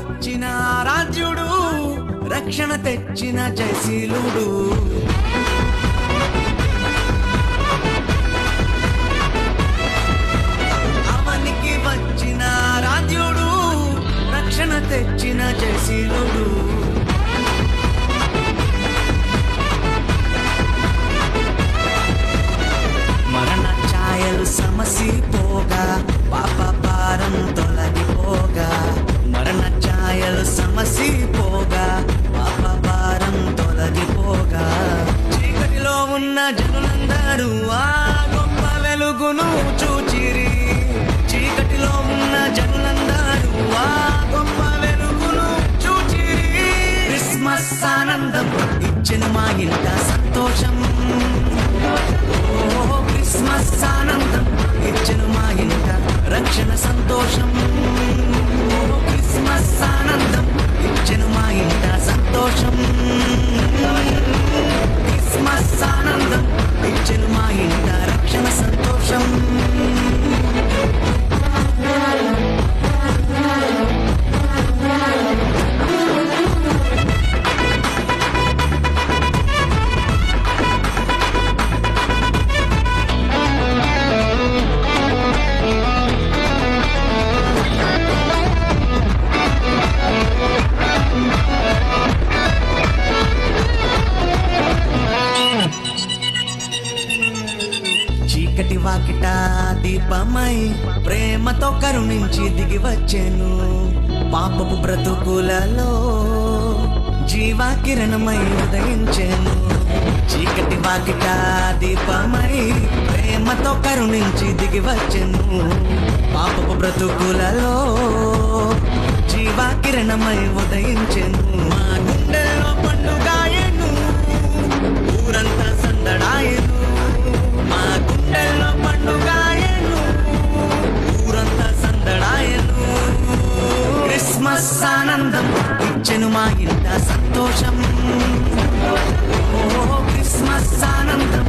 వచ్చిన రాజ్యుడు రక్షణ తెచ్చిన జశీలుడు అవనికి వచ్చిన రాజ్యుడు రక్షణ తెచ్చిన జశీలుడు ఆనందం ఇచ్చిన మా ఇంట సంతోషం. ఓ క్రిస్మస్ ఆనందం ఇచ్చిన మా ఇంట రక్షణ సంతోషం. చీకటి వాకిట దీపమై ప్రేమతో కరుణించి దిగి వచ్చాను. పాపపు బ్రతుకులలో జీవా కిరణమై చీకటి వాకిట దీపమై ప్రేమతో కరుణించి దిగి వచ్చాను. పాపపు బ్రతుకులలో జీవా కిరణమై మా గుండెల్లో ఇచ్చెను మా ఇంట సంతోషం. ఓ క్రిస్మస్ ఆనందం.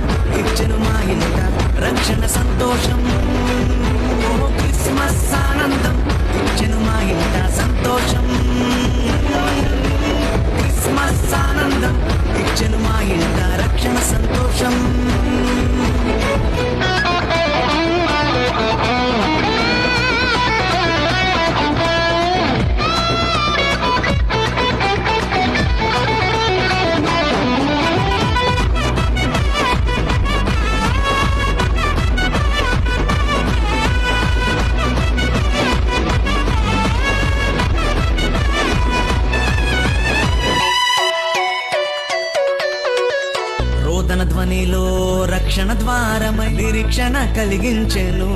నిరీక్షణ కలిగించెను.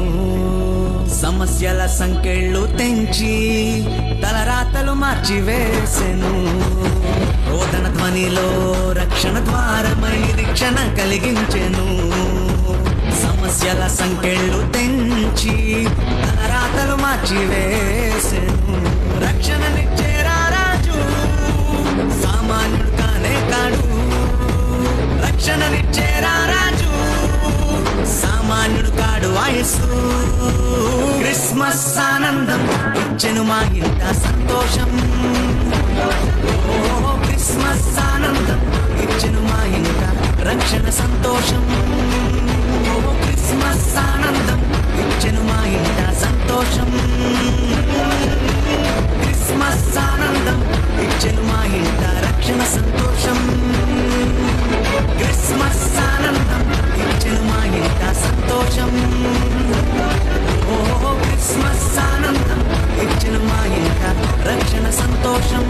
సమస్యల సంకెళ్ళు తెంచి తలరాతలు మార్చివేసెను. రోదన ధ్వనిలో రక్షణ ద్వారమై నిరీక్షణ కలిగించెను. సమస్యల సంకెళ్ళు తెంచి తలరాతలు మార్చివేసెను. రక్షణనిచ్చేరా రాజు సామాన్యుడు కానే కాడు రక్షణనిచ్చేరా రాజు సామాన్యుడు కాడు వయస్సు క్రిస్మస్ ఆనందం ఇచ్చెను మా ఇంత సంతోషం. రక్షణ రక్షణ సంతోషం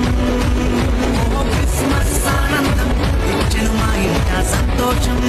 క్రిస్మస్ ఆనందం ఇచ్చెను మా ఇంట సంతోషం.